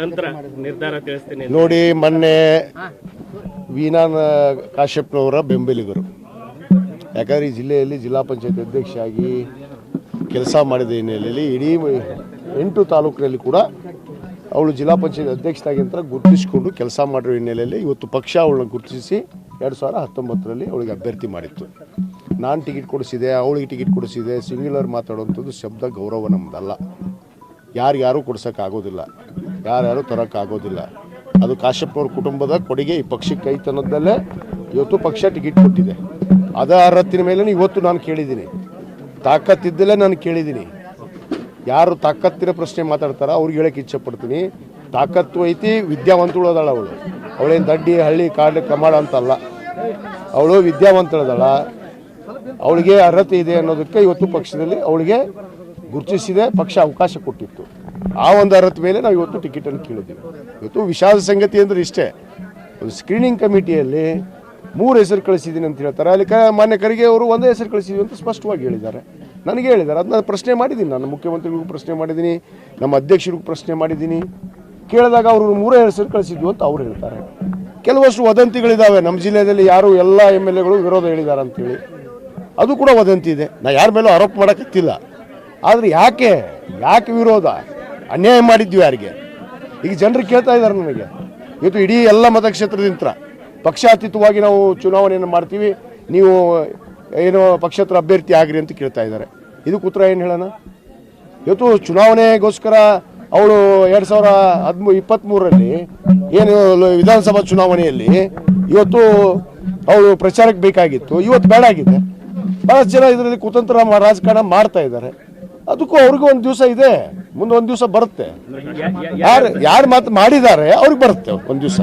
ನಂತರ ನಿರ್ಧಾರ ತಿಳಿಸ್ತೀನಿ ನೋಡಿ, ಮೊನ್ನೆ ವೀನಾ ಕಾಶ್ಯಪ್ನವರ ಬೆಂಬಲಿಗರು. ಯಾಕಂದ್ರೆ ಈ ಜಿಲ್ಲೆಯಲ್ಲಿ ಜಿಲ್ಲಾ ಪಂಚಾಯತ್ ಅಧ್ಯಕ್ಷರಾಗಿ ಕೆಲಸ ಮಾಡಿದ ಹಿನ್ನೆಲೆಯಲ್ಲಿ ಇಡೀ ಎಂಟು ತಾಲೂಕಿನಲ್ಲಿ ಕೂಡ ಅವಳು ಜಿಲ್ಲಾ ಪಂಚಾಯತ್ ಅಧ್ಯಕ್ಷರಾಗಿ ನಂತರ ಗುರುತಿಸಿಕೊಂಡು ಕೆಲಸ ಮಾಡಿರೋ ಹಿನ್ನೆಲೆಯಲ್ಲಿ ಇವತ್ತು ಪಕ್ಷ ಅವಳನ್ನ ಗುರುತಿಸಿ ಎರಡು ಸಾವಿರ ಹತ್ತೊಂಬತ್ತರಲ್ಲಿ ಅವಳಿಗೆ ಅಭ್ಯರ್ಥಿ ಮಾಡಿತ್ತು. ನಾನು ಟಿಕೆಟ್ ಕೊಡಿಸಿದೆ, ಅವಳಿಗೆ ಟಿಕೆಟ್ ಕೊಡಿಸಿದೆ ಸಿಂಗ್ಯುಲರ್ ಮಾತಾಡುವಂಥದ್ದು ಶಬ್ದ ಗೌರವ ನಮ್ಮದಲ್ಲ ಯಾರಿಗಾರು ಕೊಡ್ಸೋಕ್ಕಾಗೋದಿಲ್ಲ. ಯಾರ್ಯಾರು ತರೋಕ್ಕಾಗೋದಿಲ್ಲ ಅದು ಕಾಶ್ಯಪ್ನವ್ರ ಕುಟುಂಬದ ಕೊಡುಗೆ, ಈ ಪಕ್ಷಕ್ಕೆ ಐತೆ ಅನ್ನೋದಲ್ಲೇ ಇವತ್ತು ಪಕ್ಷ ಟಿಕೆಟ್ ಕೊಟ್ಟಿದೆ. ಅದೇ ಅರ್ಹತ್ತಿನ ಮೇಲೆ ಇವತ್ತು ನಾನು ಕೇಳಿದ್ದೀನಿ. ತಾಕತ್ತಿದ್ದಲೇ ನಾನು ಕೇಳಿದ್ದೀನಿ. ಯಾರು ತಾಕತ್ತಿನ ಪ್ರಶ್ನೆ ಮಾತಾಡ್ತಾರ ಅವ್ರಿಗೆ ಹೇಳಕ್ಕೆ ಇಚ್ಛೆ ಪಡ್ತೀನಿ. ತಾಕತ್ತು ಐತಿ, ವಿದ್ಯಾವಂತಳು ಅದಾಳ ಅವಳು. ಅವಳೇನು ದಡ್ಡಿ ಹಳ್ಳಿ, ಕಾಡು ಕಮಾಡ ಅಂತಲ್ಲ. ಅವಳು ವಿದ್ಯಾವಂತಳದಾಳ. ಅವಳಿಗೆ ಅರ್ಹತೆ ಇದೆ ಅನ್ನೋದಕ್ಕೆ ಇವತ್ತು ಪಕ್ಷದಲ್ಲಿ ಅವಳಿಗೆ ಗುರುತಿಸಿದೆ, ಪಕ್ಷ ಅವಕಾಶ ಕೊಟ್ಟಿತ್ತು. ಆ ಒಂದು ಅರ್ಹತೆ ಮೇಲೆ ನಾವು ಇವತ್ತು ಟಿಕೆಟನ್ನು ಕೇಳಿದ್ದೀವಿ. ಇವತ್ತು ವಿಷಾದ ಸಂಗತಿ ಅಂದ್ರೆ ಇಷ್ಟೇ. ಒಂದು ಸ್ಕ್ರೀನಿಂಗ್ ಕಮಿಟಿಯಲ್ಲಿ ಮೂರು ಹೆಸರು ಕಳಿಸಿದ್ದೀನಿ ಅಂತ ಹೇಳ್ತಾರೆ. ಅಲ್ಲಿ ಕ ಮಾನ್ಯ ಖರ್ಗೆ ಅವರು ಒಂದೇ ಹೆಸರು ಕಳಿಸಿದ್ವಿ ಅಂತ ಸ್ಪಷ್ಟವಾಗಿ ಹೇಳಿದ್ದಾರೆ. ನನಗೆ ಹೇಳಿದ್ದಾರೆ. ಅದನ್ನ ಪ್ರಶ್ನೆ ಮಾಡಿದ್ದೀನಿ. ನಾನು ಮುಖ್ಯಮಂತ್ರಿಗಳಿಗೂ ಪ್ರಶ್ನೆ ಮಾಡಿದ್ದೀನಿ. ನಮ್ಮ ಅಧ್ಯಕ್ಷರಿಗೂ ಪ್ರಶ್ನೆ ಮಾಡಿದ್ದೀನಿ. ಕೇಳಿದಾಗ ಅವರು ಮೂರೇ ಹೆಸರು ಕಳಿಸಿದ್ವು ಅಂತ ಅವ್ರು ಹೇಳ್ತಾರೆ. ಕೆಲವಷ್ಟು ವದಂತಿಗಳಿದ್ದಾವೆ ನಮ್ಮ ಜಿಲ್ಲೆಯಲ್ಲಿ ಯಾರು ಎಲ್ಲ ಎಂ ಎಲ್ ಎಗಳು ವಿರೋಧ ಹೇಳಿದ್ದಾರೆ ಅಂತೇಳಿ. ಅದು ಕೂಡ ವದಂತಿ ಇದೆ. ನಾ ಯಾರ ಮೇಲೂ ಆರೋಪ ಮಾಡೋಕ್ಕತ್ತಿಲ್ಲ ಆದರೆ ಯಾಕೆ? ಯಾಕೆ ವಿರೋಧ? ಅನ್ಯಾಯ ಮಾಡಿದ್ವಿ ಯಾರಿಗೆ? ಈಗ ಜನರು ಕೇಳ್ತಾ ಇದ್ದಾರೆ ನನಗೆ ಇವತ್ತು ಇಡೀ ಎಲ್ಲ ಮತಕ್ಷೇತ್ರದಿಂದ ಪಕ್ಷಾತೀತವಾಗಿ ನಾವು ಚುನಾವಣೆಯನ್ನು ಮಾಡ್ತೀವಿ. ನೀವು ಏನು ಪಕ್ಷೇತರ ಅಭ್ಯರ್ಥಿ ಆಗ್ರಿ ಅಂತ ಕೇಳ್ತಾ ಇದ್ದಾರೆ ಇದಕ್ಕೆ ಉತ್ತರ ಏನು ಹೇಳೋಣ? ಇವತ್ತು ಚುನಾವಣೆಗೋಸ್ಕರ ಅವಳು ಎರಡು ಸಾವಿರ ಹದಿಮೂ ಇಪ್ಪತ್ತ್ಮೂರರಲ್ಲಿ ಏನು ವಿಧಾನಸಭಾ ಚುನಾವಣೆಯಲ್ಲಿ ಇವತ್ತು ಅವಳು ಪ್ರಚಾರಕ್ಕೆ ಬೇಕಾಗಿತ್ತು. ಇವತ್ತು ಬೇಡ ಆಗಿದೆ. ಭಾಳಷ್ಟು ಜನ ಇದರಲ್ಲಿ ಕುತಂತ್ರ ರಾಜಕಾರಣ ಮಾಡ್ತಾ ಇದ್ದಾರೆ. ಅದಕ್ಕೂ ಅವ್ರಿಗೂ ಒಂದು ದಿವಸ ಇದೆ. ಮುಂದೆ ಒಂದು ದಿವಸ ಬರುತ್ತೆ. ಯಾರು ಯಾರು ಮಾತು ಮಾಡಿದ್ದಾರೆ ಅವ್ರಿಗೆ ಬರುತ್ತೆ ಒಂದು ದಿವಸ.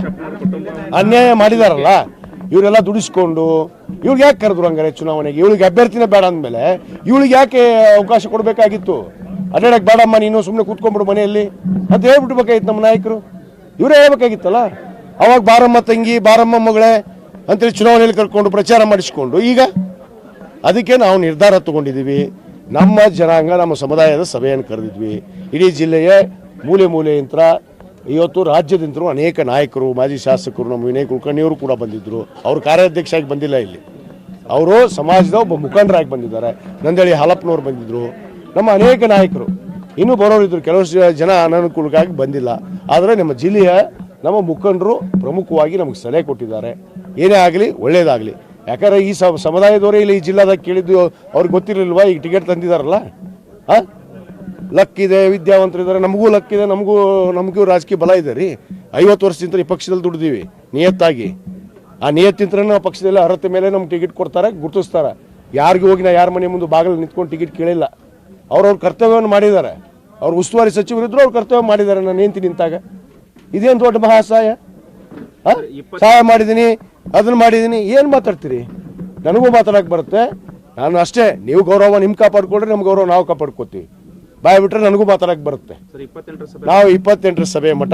ಅನ್ಯಾಯ ಮಾಡಿದಾರಲ್ಲ, ಇವರೆಲ್ಲ ದುಡಿಸ್ಕೊಂಡು, ಇವ್ರಿಗೆ ಯಾಕೆ ಕರೆದ್ರು ಹಂಗಾರೆ ಚುನಾವಣೆಗೆ? ಇವಳಿಗೆ ಅಭ್ಯರ್ಥಿನೇ ಬೇಡ ಅಂದಮೇಲೆ ಇವಳಿಗೆ ಯಾಕೆ ಅವಕಾಶ ಕೊಡಬೇಕಾಗಿತ್ತು? ಅಡ್ಡಾಡಕ್ಕೆ ಬೇಡಮ್ಮ, ನೀನು ಸುಮ್ಮನೆ ಕೂತ್ಕೊಂಡ್ಬಿಡು ಮನೆಯಲ್ಲಿ. ಅಂತ ಹೇಳ್ಬಿಡ್ಬೇಕಾಗಿತ್ತು ನಮ್ಮ ನಾಯಕರು. ಇವರೇ ಹೇಳ್ಬೇಕಾಗಿತ್ತಲ್ಲ? ಅವಾಗ ಬಾರಮ್ಮ ತಂಗಿ, ಬಾರಮ್ಮ ಮಗಳೇ ಅಂತೇಳಿ ಚುನಾವಣೆಯಲ್ಲಿ ಕರ್ಕೊಂಡು ಪ್ರಚಾರ ಮಾಡಿಸ್ಕೊಂಡು ಈಗ ಅದಕ್ಕೆ ನಾವು ನಿರ್ಧಾರ ತಗೊಂಡಿದ್ದೀವಿ. ನಮ್ಮ ಜನಾಂಗ, ನಮ್ಮ ಸಮುದಾಯದ ಸಭೆಯನ್ನು ಕರೆದಿದ್ವಿ. ಇಡೀ ಜಿಲ್ಲೆಯ ಮೂಲೆ ಮೂಲೆಯಿಂದ ಇವತ್ತು ರಾಜ್ಯದಿಂದಲೂ ಅನೇಕ ನಾಯಕರು, ಮಾಜಿ ಶಾಸಕರು, ನಮ್ಮ ವಿನಯ್ ಕುಲಕರ್ಣಿಯವರು ಕೂಡ ಬಂದಿದ್ದರು ಅವರು ಕಾರ್ಯಾಧ್ಯಕ್ಷರಾಗಿ ಬಂದಿಲ್ಲ ಇಲ್ಲಿ. ಅವರು ಸಮಾಜದ ಒಬ್ಬ ಮುಖಂಡರಾಗಿ ಬಂದಿದ್ದಾರೆ. ನಂದಳಿ ಹಾಲಪ್ಪನವ್ರು ಬಂದಿದ್ದರು ನಮ್ಮ ಅನೇಕ ನಾಯಕರು. ಇನ್ನೂ ಬರೋರಿದ್ದರು ಕೆಲವು ಜನ ಅನನುಕೂಲಕ್ಕಾಗಿ ಬಂದಿಲ್ಲ. ಆದರೆ ನಮ್ಮ ಜಿಲ್ಲೆಯ ನಮ್ಮ ಮುಖಂಡರು ಪ್ರಮುಖವಾಗಿ ನಮಗೆ ಸಲಹೆ ಕೊಟ್ಟಿದ್ದಾರೆ. ಏನೇ ಆಗಲಿ, ಒಳ್ಳೇದಾಗಲಿ. ಯಾಕಂದ್ರೆ ಈ ಸಮುದಾಯದವರೇ ಇಲ್ಲಿ ಈ ಜಿಲ್ಲಾದಾಗ ಕೇಳಿದ್ದು ಅವ್ರಿಗೆ ಗೊತ್ತಿರಲಿಲ್ವಾ? ಈಗ ಟಿಕೆಟ್ ತಂದಿದಾರಲ್ಲ? ಹಾಂ? ಲಕ್ ಇದೆ ವಿದ್ಯಾವಂತರಿದ್ದಾರೆ ನಮಗೂ ಲಕ್ ಇದೆ ನಮಗೂ ನಮಗೂ ರಾಜಕೀಯ ಬಲ ಇದೆ ರೀ. ಐವತ್ತು ವರ್ಷದಿಂದ ಈ ಪಕ್ಷದಲ್ಲಿ ದುಡ್ದೀವಿ ನಿಯತ್ತಾಗಿ. ಆ ನಿಯತ್ತಿಂತ್ರ ನಾವು ಪಕ್ಷದಲ್ಲಿ ಅರ್ಹತೆ ಮೇಲೆ ನಮ್ಗೆ ಟಿಕೆಟ್ ಕೊಡ್ತಾರೆ ಗುರುತಿಸ್ತಾರೆ. ಯಾರಿಗೂ ಹೋಗಿ ನಾ ಯಾರ ಮನೆ ಮುಂದೆ ಬಾಗಿಲು ನಿಂತ್ಕೊಂಡು ಟಿಕೆಟ್ ಕೇಳಿಲ್ಲ. ಅವ್ರವ್ರ ಕರ್ತವ್ಯವನ್ನು ಮಾಡಿದ್ದಾರೆ. ಅವ್ರು ಉಸ್ತುವಾರಿ ಸಚಿವರಿದ್ರು ಅವ್ರು ಕರ್ತವ್ಯ ಮಾಡಿದ್ದಾರೆ ನಾನು ನಿಂತು ನಿಂತಾಗ. ಇದೇನು ದೊಡ್ಡ ಮಹಾಸಹಾಯ? ಸಹಾಯ ಮಾಡಿದ್ದೀನಿ. ಅದನ್ನ ಮಾಡಿದ್ದೀನಿ ಏನು ಮಾತಾಡ್ತೀರಿ? ನನಗೂ ಮಾತಾಡಕ್ಕೆ ಬರುತ್ತೆ. ನಾನು ಅಷ್ಟೇ ನೀವು ಗೌರವ ನಿಮ್ಮ ಕಾಪಾಡ್ಕೊಂಡ್ರೆ ನಮ್ಮ ಗೌರವ ನಾವು ಕಾಪಾಡ್ಕೋತೀವಿ. ಬಾಯ್ ಬಿಟ್ರೆ ನನಗೂ ಮಾತಾಡಕ್ಕೆ ಬರುತ್ತೆ. ನಾವು ಇಪ್ಪತ್ತೆಂಟರ ಸಭೆ ಮಠ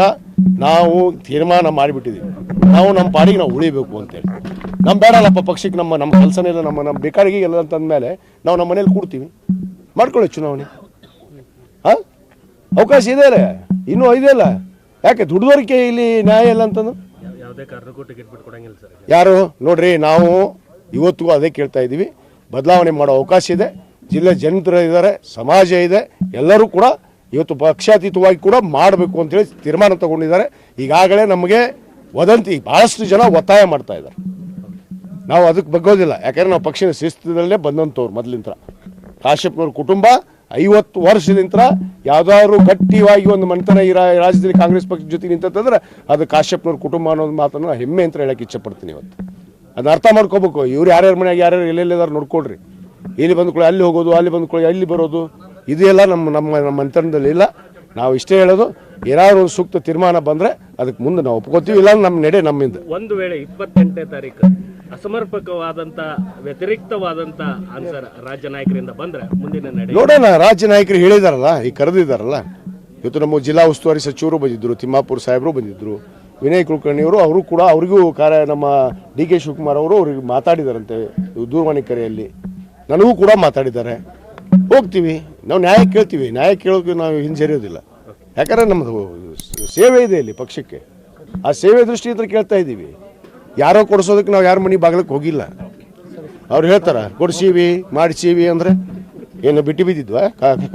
ನಾವು ತೀರ್ಮಾನ ಮಾಡಿಬಿಟ್ಟಿದ್ದೀವಿ ನಾವು ನಮ್ಮ ಪಾಡಿಗೆ ನಾವು ಉಳಿಬೇಕು ಅಂತೇಳಿ. ನಮ್ಮ ಬೇಡಲ್ಲಪ್ಪ ಪಕ್ಷಕ್ಕೆ ನಮ್ಮ ನಮ್ಮ ಕೆಲಸನೇ ಇಲ್ಲ ನಮ್ಮ ನಮ್ಮ ಬೇಕಾರಿಗೆ ಎಲ್ಲ ಅಂತಂದಮೇಲೆ ನಾವು ನಮ್ಮ ಮನೇಲಿ ಕೂಡ್ತೀವಿ. ಮಾಡ್ಕೊಳ್ಳಿ ಚುನಾವಣೆ. ಹಾಂ? ಅವಕಾಶ ಇದೆ ಅಲ್ಲ? ಇನ್ನೂ ಇದೆಯಲ್ಲ ಯಾಕೆ ದುಡ್ದೋರಿಕೆ ಇಲ್ಲಿ ನ್ಯಾಯ ಇಲ್ಲ ಅಂತಂದು? ಯಾರು? ನೋಡ್ರಿ, ನಾವು ಇವತ್ತಿಗೂ ಅದೇ ಕೇಳ್ತಾ ಇದ್ದೀವಿ. ಬದಲಾವಣೆ ಮಾಡೋ ಅವಕಾಶ ಇದೆ. ಜಿಲ್ಲೆ ಜನರು ಇದ್ದಾರೆ, ಸಮಾಜ ಇದೆ. ಎಲ್ಲರೂ ಕೂಡ ಇವತ್ತು ಪಕ್ಷಾತೀತವಾಗಿ ಕೂಡ ಮಾಡಬೇಕು ಅಂತೇಳಿ ತೀರ್ಮಾನ ತಗೊಂಡಿದ್ದಾರೆ. ಈಗಾಗಲೇ ನಮಗೆ ವದಂತಿ ಭಾಳಷ್ಟು ಜನ ಒತ್ತಾಯ ಮಾಡ್ತಾ ಇದ್ದಾರೆ. ನಾವು ಅದಕ್ಕೆ ಬಗ್ಗೋದಿಲ್ಲ. ಯಾಕಂದ್ರೆ ನಾವು ಪಕ್ಷದ ಶಿಸ್ತದಲ್ಲೇ ಬಂದಂಥವ್ರು ಮೊದಲಿಂದ ಕಾಶ್ಯಪ್ನವ್ರ ಕುಟುಂಬ ಐವತ್ತು ವರ್ಷದಿಂದ ಯಾವ್ದಾದ್ರು ಗಟ್ಟಿವಾಗಿ ಒಂದು ಮಂಥನ ಈ ರಾಜ್ಯದಲ್ಲಿ ಕಾಂಗ್ರೆಸ್ ಪಕ್ಷದ ಜೊತೆ ನಿಂತಂತಂದ್ರೆ ಅದು ಕಾಶ್ಯಪ್ನವ್ರ ಕುಟುಂಬ ಅನ್ನೋದು ಮಾತನ್ನು ಹೆಮ್ಮೆ ಅಂತ ಹೇಳಕ್ಕೆ ಇಚ್ಛಪಡ್ತೀನಿ ಇವತ್ತು. ಅದನ್ನ ಅರ್ಥ ಮಾಡ್ಕೋಬೇಕು. ಇವ್ರು ಯಾರ್ಯಾರ ಮನೆಯಾಗ ಯಾರ್ಯಾರು ಎಲ್ಲೆಲ್ಲಿದಾರು ನೋಡ್ಕೊಳ್ರಿ. ಇಲ್ಲಿ ಬಂದ್ಕೊಳ್ಳಿ ಅಲ್ಲಿ ಹೋಗೋದು, ಅಲ್ಲಿ ಬಂದ್ಕೊಳ್ಳಿ ಅಲ್ಲಿ ಬರೋದು, ಇದೆಲ್ಲ ನಮ್ಮ ನಮ್ಮ ನಮ್ಮ ಮಂಥನದಲ್ಲಿ ಇಲ್ಲ. ನಾವು ಇಷ್ಟೇ ಹೇಳೋದು, ಏನಾದ್ರು ಒಂದು ಸೂಕ್ತ ತೀರ್ಮಾನ ಬಂದರೆ ಅದಕ್ಕೆ ಮುಂದೆ ನಾವು ಒಪ್ಕೋತೀವಿ. ಇಲ್ಲ ನಮ್ಮ ನಡೆ ನಮ್ಮಿಂದ. ಒಂದು ವೇಳೆ ಇಪ್ಪತ್ತೆಂಟನೇ ತಾರೀಕು ಅಸಮರ್ಪಕವಾದಂತ, ವ್ಯತಿರಿಕ್ತವಾದಂತ ಆನ್ಸರ್ ರಾಜ್ಯ ನಾಯಕರಿಂದ ಬಂದ್ರೆ ಮುಂದಿನ ನಡೆ ನೋಡೋಣ, ರಾಜ್ಯ ನಾಯಕರು ಹೇಳಿದಾರಲ್ಲ, ಈ ಕರೆದಿದ್ದಾರಲ್ಲ ಇವತ್ತು ನಮ್ಮ ಜಿಲ್ಲಾ ಉಸ್ತುವಾರಿ ಸಚಿವರು ಬಂದಿದ್ದರು ತಿಮ್ಮಾಪುರ ಸಾಹೇಬರು ಬಂದಿದ್ದರು ವಿನಯ್ ಕುಲಕರ್ಣಿಯವರು, ಅವರು ಕೂಡ ಅವರಿಗೂ ಕಾರ್ಯ ನಮ್ಮ ಡಿ ಕೆ ಶಿವಕುಮಾರ್ ಅವರು ಅವ್ರಿಗೆ ಮಾತಾಡಿದಾರಂತೆ ದೂರವಾಣಿ ಕರೆಯಲ್ಲಿ. ನನಗೂ ಕೂಡ ಮಾತಾಡಿದ್ದಾರೆ. ಹೋಗ್ತೀವಿ, ನಾವು ನ್ಯಾಯ ಕೇಳ್ತೀವಿ, ನ್ಯಾಯ ಕೇಳೋಕೆ ನಾವು ಹಿಂಜರಿಯೋದಿಲ್ಲ ಯಾಕಂದ್ರೆ ನಮ್ಮದು ಸೇವೆ ಇದೆ ಇಲ್ಲಿ ಪಕ್ಷಕ್ಕೆ. ಆ ಸೇವೆ ದೃಷ್ಟಿಯಿಂದ ಕೇಳ್ತಾ ಇದ್ದೀವಿ. ಯಾರೋ ಕೊಡಿಸೋದಕ್ಕೆ ನಾವು ಯಾರ ಮನೆ ಬಾಗ್ಲಕ್ಕೆ ಹೋಗಿಲ್ಲ. ಅವ್ರು ಹೇಳ್ತಾರ, ಕೊಡ್ಸೀವಿ, ಮಾಡಿಸೀವಿ ಅಂದ್ರೆ, ಏನು ಬಿಟ್ಟು ಬಿದ್ದಿದ್ವಾ? ಕಾಶಿ.